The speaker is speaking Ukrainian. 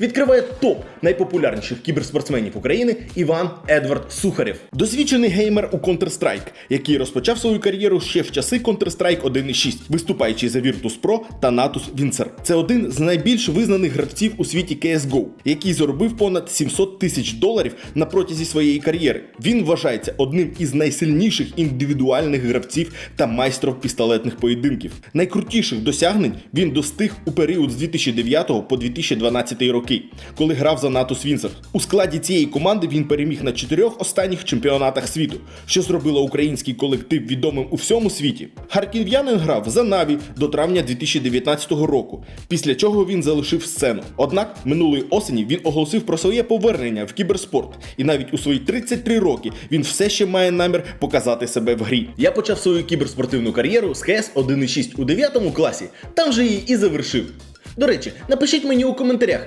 Відкриває топ найпопулярніших кіберспортсменів України Іван Едвард Сухарєв. Досвідчений геймер у Counter-Strike, який розпочав свою кар'єру ще в часи Counter-Strike 1.6, виступаючи за Virtus.pro та Natus Vincer. Це один з найбільш визнаних гравців у світі CSGO, який заробив понад 700 тисяч доларів на протязі своєї кар'єри. Він вважається одним із найсильніших індивідуальних гравців та майстрів пістолетних поєдинків. Найкрутіших досягнень він достиг у період з 2009 по 2012 роки, коли грав за Natus Vincer. У складі цієї команди він переміг на чотирьох останніх чемпіонатах світу, що зробило український колектив відомим у всьому світі. Харків'янин грав за Наві до травня 2019 року, після чого він залишив сцену. Однак минулої осені він оголосив про своє повернення в кіберспорт, і навіть у свої 33 роки він все ще має намір показати себе в грі. Я почав свою кіберспортивну кар'єру з КС 1.6 у 9 класі, там же її і завершив. До речі, напишіть мені у коментарях,